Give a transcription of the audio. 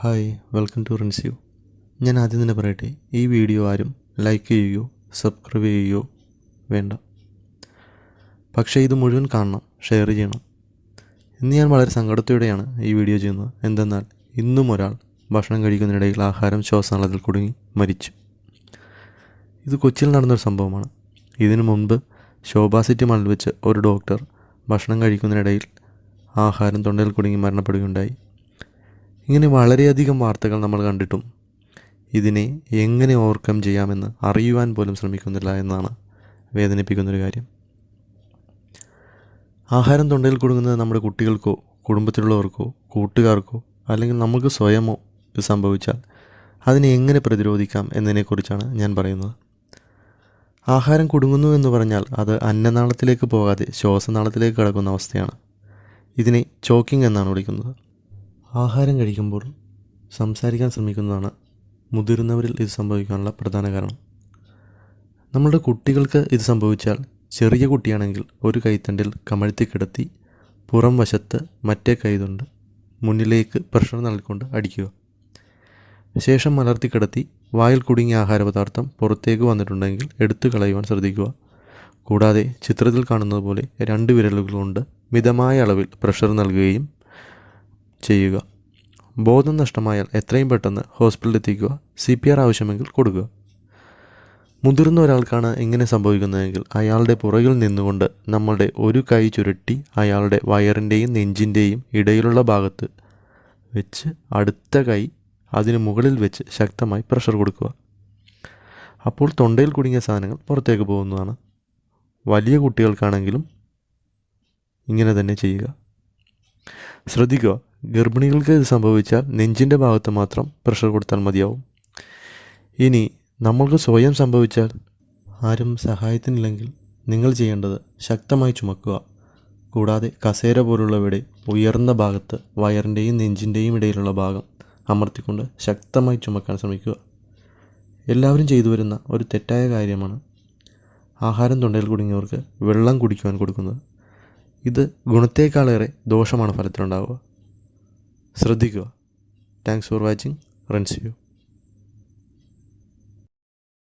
Hi welcome to റിൻസ്യൂ ഞാൻ ആദ്യം തന്നെ പറയട്ടെ ഈ വീഡിയോ ആരും ലൈക്ക് ചെയ്യുകയോ സബ്സ്ക്രൈബ് ചെയ്യുകയോ വേണ്ട. പക്ഷേ ഇത് മുഴുവൻ കാണണം ഷെയർ ചെയ്യണം. ഇന്ന് ഞാൻ വളരെ സങ്കടത്തോടെയാണ് ഈ വീഡിയോ ചെയ്യുന്നത്. എന്തെന്നാൽ ഇന്നും ഒരാൾ ഭക്ഷണം കഴിക്കുന്നതിനിടയിൽ ആഹാരം ശ്വാസനാളത്തിൽ കുടുങ്ങി മരിച്ചു. ഇത് കൊച്ചിയിൽ നടന്നൊരു സംഭവമാണ്. ഇതിനു മുൻപ് ശോഭാ സിറ്റി മണ്ണിൽ വെച്ച് ഒരു ഡോക്ടർ ഭക്ഷണം കഴിക്കുന്നതിനിടയിൽ ആഹാരം തൊണ്ടയിൽ കുടുങ്ങി മരണപ്പെടുകയുണ്ടായി. ഇങ്ങനെ വളരെയധികം വാർത്തകൾ നമ്മൾ കണ്ടിട്ടും ഇതിനെ എങ്ങനെ ഓവർകം ചെയ്യാമെന്ന് അറിയുവാൻ പോലും ശ്രമിക്കുന്നില്ല എന്നാണ് വേദനിപ്പിക്കുന്നൊരു കാര്യം. ആഹാരം തൊണ്ടയിൽ കൊടുക്കുന്നത് നമ്മുടെ കുട്ടികൾക്കോ കുടുംബത്തിലുള്ളവർക്കോ കൂട്ടുകാർക്കോ അല്ലെങ്കിൽ നമുക്ക് സ്വയമോ ഇത് സംഭവിച്ചാൽ അതിനെ എങ്ങനെ പ്രതിരോധിക്കാം എന്നതിനെക്കുറിച്ചാണ് ഞാൻ പറയുന്നത്. ആഹാരം കുടുങ്ങുന്നു എന്ന് പറഞ്ഞാൽ അത് അന്നനാളത്തിലേക്ക് പോകാതെ ശ്വാസനാളത്തിലേക്ക് കിടക്കുന്ന അവസ്ഥയാണ്. ഇതിനെ ചോക്കിംഗ് എന്നാണ് വിളിക്കുന്നത്. ആഹാരം കഴിക്കുമ്പോൾ സംസാരിക്കാൻ ശ്രമിക്കുന്നതാണ് മുതിർന്നവരിൽ ഇത് സംഭവിക്കാനുള്ള പ്രധാന കാരണം. നമ്മളുടെ കുട്ടികൾക്ക് ഇത് സംഭവിച്ചാൽ ചെറിയ കുട്ടിയാണെങ്കിൽ ഒരു കൈത്തണ്ടിൽ കമഴ്ത്തി കിടത്തി പുറം വശത്ത് മറ്റേ കൈതുണ്ട് മുന്നിലേക്ക് പ്രഷർ നൽകിക്കൊണ്ട് അടിക്കുക. ശേഷം മലർത്തി കിടത്തി വായിൽ കുടുങ്ങിയ ആഹാരപദാർത്ഥം പുറത്തേക്ക് വന്നിട്ടുണ്ടെങ്കിൽ എടുത്തു കളയുവാൻ ശ്രദ്ധിക്കുക. കൂടാതെ ചിത്രത്തിൽ കാണുന്നത് പോലെ രണ്ട് വിരലുകൾ കൊണ്ട് മിതമായ അളവിൽ പ്രഷർ നൽകുകയും ചെയ്യുക. ബോധം നഷ്ടമായാൽ എത്രയും പെട്ടെന്ന് ഹോസ്പിറ്റലിൽ എത്തിക്കുക സി പി ആർ ആവശ്യമെങ്കിൽ കൊടുക്കുക. മുതിർന്ന ഒരാൾക്കാണ് ഇങ്ങനെ സംഭവിക്കുന്നതെങ്കിൽ അയാളുടെ പുറകിൽ നിന്നുകൊണ്ട് നമ്മളുടെ ഒരു കൈ ചുരുട്ടി അയാളുടെ വയറിന്റെയും നെഞ്ചിന്റെയും ഇടയിലുള്ള ഭാഗത്ത് വെച്ച് അടുത്ത കൈ അതിന് മുകളിൽ വെച്ച് ശക്തമായി പ്രഷർ കൊടുക്കുക. അപ്പോൾ തൊണ്ടയിൽ കുടുങ്ങിയ സാധനങ്ങൾ പുറത്തേക്ക് പോകുന്നതാണ്. വലിയ കുട്ടികൾക്കാണെങ്കിലും ഇങ്ങനെ തന്നെ ചെയ്യുക. ശ്രദ്ധിക്കുക. ഗർഭിണികൾക്ക് ഇത് സംഭവിച്ചാൽ നെഞ്ചിന്റെ ഭാഗത്ത് മാത്രം പ്രഷർ കൊടുത്താൽ മതിയാവും. ഇനി നമ്മൾക്ക് സ്വയം സംഭവിച്ചാൽ ആരും സഹായത്തിനില്ലെങ്കിൽ നിങ്ങൾ ചെയ്യേണ്ടത് ശക്തമായി ചുമക്കുക. കൂടാതെ കസേര പോലുള്ളവയുടെ ഉയർന്ന ഭാഗത്ത് വയറിന്റെയും നെഞ്ചിന്റെയും ഇടയിലുള്ള ഭാഗം അമർത്തിക്കൊണ്ട് ശക്തമായി ചുമക്കാൻ ശ്രമിക്കുക. എല്ലാവരും ചെയ്തു വരുന്ന ഒരു തെറ്റായ കാര്യമാണ് ആഹാരം തൊണ്ടയിൽ കുടുങ്ങിയവർക്ക് വെള്ളം കുടിക്കുവാൻ കൊടുക്കുന്നത്. ഇത് ഗുണത്തേക്കാളേറെ ദോഷമാണ് ഫലത്തിലുണ്ടാവുക. ശ്രദ്ധിക്കുക. Thanks for watching runs U